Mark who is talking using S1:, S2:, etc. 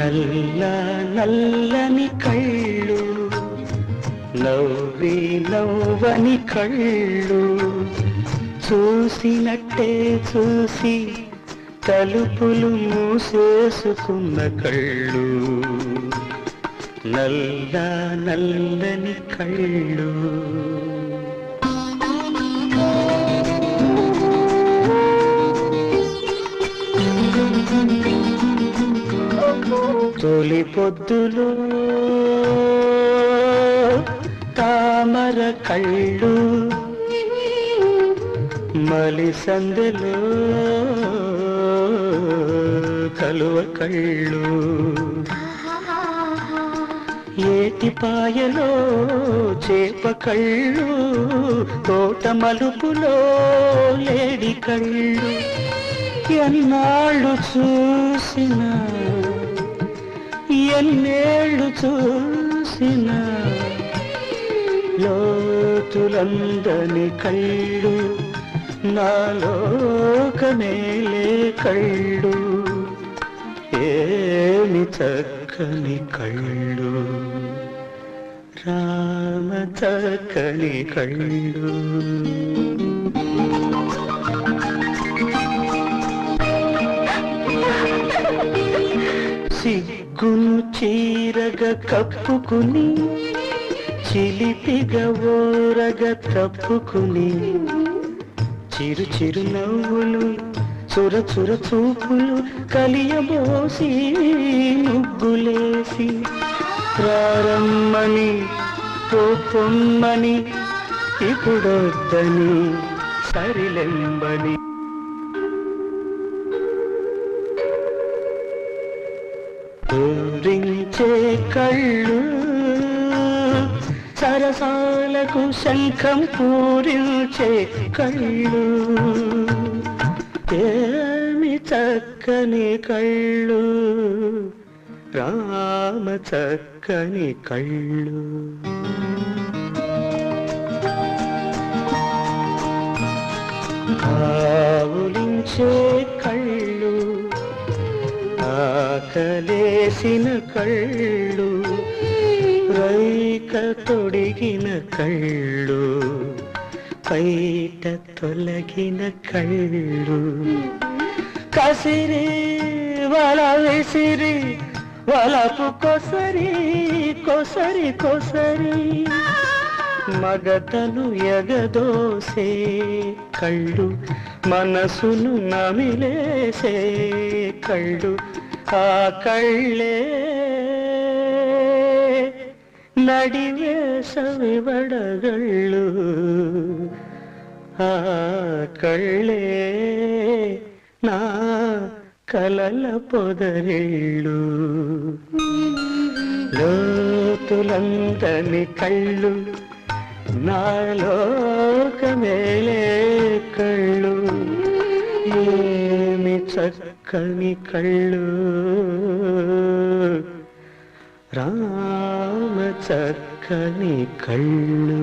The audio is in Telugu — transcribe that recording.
S1: నల్ల నల్లని కళ్ళు నవ్వి నవ్వని కళ్ళు చూసినట్టే చూసి తలుపులు మూసేసుకున్న కళ్ళు నల్ల నల్లని కళ్ళు. తొలి పొద్దులు తామర కళ్ళు మలి కలువ కళ్ళు. ఏటిపాయలో చేప కళ్ళు తోట మలుపులో లేడి కళ్ళు. ఎన్నాళ్ళు చూసినా ఎన్నేళ్ళు చూసిన లోతులందని కళ్ళు నాలోకమేలే కళ్ళు. ఏమి చక్కని కళ్ళు? రామ చక్కని కళ్ళు. సిగ్గును చీరగ కప్పుకుని చిలిపిగ ఓరగ తప్పుకుని చిరు చిరు నవ్వులు చుర చుర చూపులు కలియబోసి ముగ్గులేసి ప్రారమ్మని పొమ్మని ఇప్పుడొద్దని సరిలెంబని. పూరించే కళ్ళు సరసాలకు శంఖం పూరించే కళ్ళు. ఏమి చక్కని కళ్ళు రామ చక్కని కళ్ళు. కావులించే కళ్ళు ఆకలేసిన కళ్ళు రైక తొడిగిన కళ్ళు పైట తొలగిన కళ్ళు. కసిరి వల విసిరి వలపు కొసరి కొసరి కొసరి. మగతను ఎగదోసే కళ్ళు మనసును నమిలేసే కళ్ళు. ఆ కళ్ళే నడివేసవి వడగళ్ళు ఆ కళ్ళే నా కలల పొదరిళ్ళు లోతులంతని కళ్ళు నాలోకమేలే కళ్ళు ఏమి చక్కని కళ్ళు? రామ చక్కని కళ్ళు.